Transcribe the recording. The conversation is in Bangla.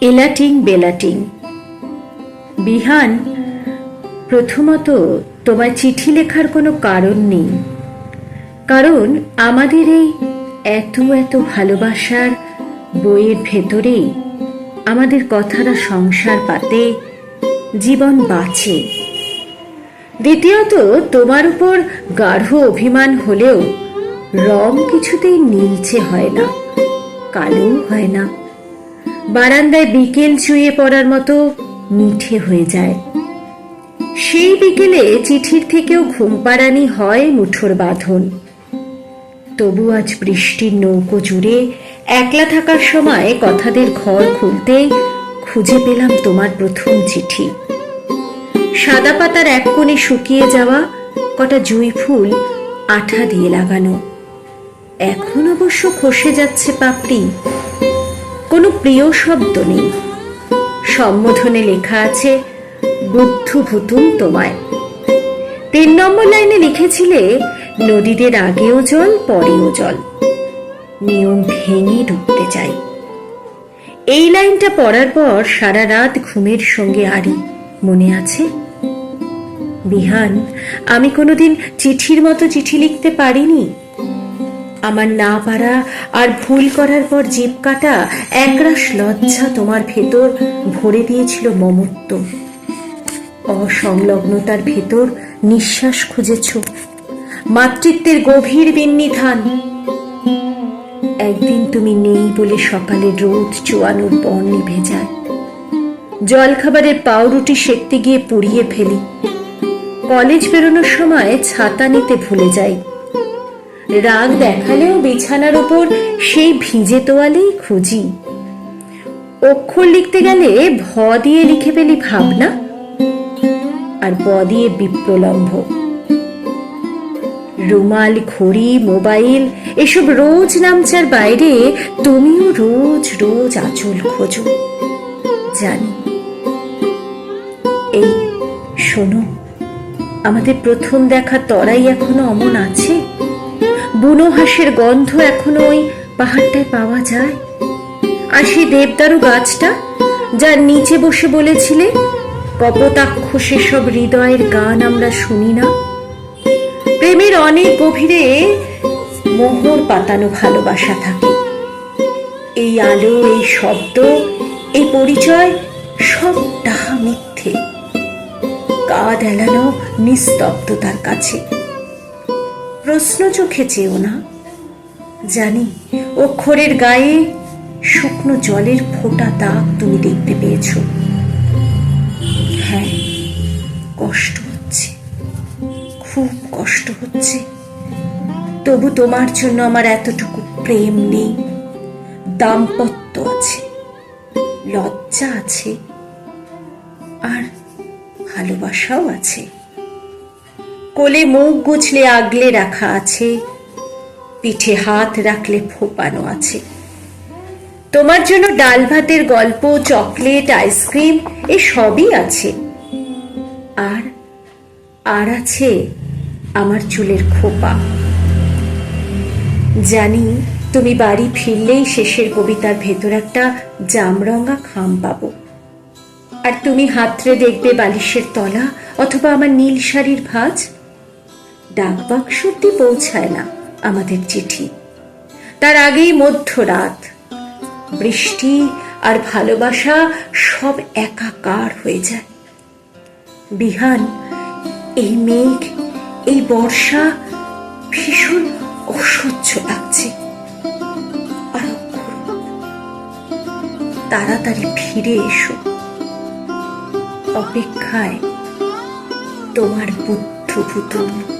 এলাটিং বেলাটিং। বিহান, প্রথমত তোমার চিঠি লেখার কোনো কারণ নেই। কারণ আমাদের এই এত এত ভালোবাসার বইয়ের ভেতরেই আমাদের কথাটা সংসার পাতে, জীবন বাঁচে। দ্বিতীয়ত, তোমার উপর গাঢ় অভিমান হলেও রং কিছুতেই নীলচে হয় না কালো হয় না। বারান্দায় বিকেল চুয়ে পড়ার মতো মিঠে হয়ে যায়। সেই বিকেলে চিঠির থেকেও ঘুমপাড়ানি হয় মুঠোর বাঁধন। তবু আজ বৃষ্টির নৌকো জুড়ে একলা থাকার সময় কথাদের ঘর খুলতে খুঁজে পেলাম তোমার প্রথম চিঠি। সাদা পাতার এক কোণে শুকিয়ে যাওয়া কটা জুঁই ফুল আঠা দিয়ে লাগানো। এখন অবশ্য খসে যাচ্ছে পাপড়ি। কোনো প্রিয় শব্দ নেই। সম্বোধনে লেখা আছে বুদ্ধ ভুতুম তোমায়। তিন নম্বর লাইনে লিখেছিলে, নদীদের আগেও জল, পরেও জল। নিয়ম ভেঙে ঢুকতে চাই। এই লাইনটা পড়ার পর সারা রাত ঘুমের সঙ্গে আরি মনে আছে, বিহান, আমি কোনোদিন চিঠির মতো চিঠি লিখতে পারিনি? আমার না পারা আর ভুল করার পর জিপ কাটা, একরাশ লজ্জা তোমার ভেতর ভরে দিয়েছিল মমত্ব। অসংলগ্নতার ভেতর নিঃশ্বাস খুঁজেছ। মাতৃত্বের গভীর বিন্নিধান। একদিন তুমি নেই বলে সকালে রোদ চুয়ানোর বন নিভে যায়। জলখাবারের পাউরুটি সেকতে গিয়ে পুড়িয়ে ফেলি। কলেজ বেরোনোর সময় ছাতা নিতে ভুলে যাই। রাগ দেখালেও বিছানার উপর সেই ভিজে তোয়ালেই খুঁজি। অক্ষর লিখতে গেলে ভ দিয়ে লিখে ফেলি ভাবনা আর ব দিয়ে বিপ্রলম্ভ রুমাল, ঘড়ি, মোবাইল, এসব রোজ নামচার বাইরে তুমিও রোজ রোজ আচল খোঁজো। জানি। এই শোনো, আমাদের প্রথম দেখা তরাই এখনও অমন আছে। বুনো হাঁসের গন্ধ এখনও ওই পাহাড়টায় পাওয়া যায়? আর সেই দেবদারু গাছটা, যার নিচে বসে বলেছিলে, কপোতাক্ষ সেসব হৃদয়ের গান আমরা শুনি না প্রেমের অনেক গভীরে মোহর পাতানো ভালোবাসা থাকে। এই আলো, এই শব্দ, এই পরিচয়, সব ডাহা মিথ্যে। গা দেলানো নিস্তব্ধতার কাছে। প্রশ্ন চোখে চেও না। জানি অক্ষরের গায়ে শুকনো জলের ফোঁটা দাগ তুমি দেখতে পেয়েছ। হ্যাঁ কষ্ট হচ্ছে, খুব কষ্ট হচ্ছে। তবু তোমার জন্য আমার এতটুকু প্রেম নেই। দাম্পত্য আছে, লজ্জা আছে, আর ভালোবাসাও আছে। কোলে মুখ গুছলে আগলে রাখা আছে। পিঠে হাত রাখলে ফোপানো আছে। তোমার জন্য ডাল ভাতের গল্প, চকলেট, আইসক্রিম, এ সবই আছে। আর আর আছে আমার চুলের খোপা। জানি তুমি বাড়ি ফিরলেই শেষের কবিতার ভেতর একটা জামরঙা খাম পাবো। আর তুমি হাতরে দেখবে বালিশের তলা অথবা আমার নীল শাড়ির ভাঁজ। ডাক বাক্স অব্দি পৌঁছায় না আমাদের চিঠি। তার আগেই মধ্যরাত। বৃষ্টি আর ভালোবাসা সব একাকার হয়ে যায়। বিহান, এই মেঘ, এই বর্ষা ভীষণ অসহ্য লাগছে। তাড়াতাড়ি ফিরে এসো। অপেক্ষায় তোমার বুদ্ধ ভূতম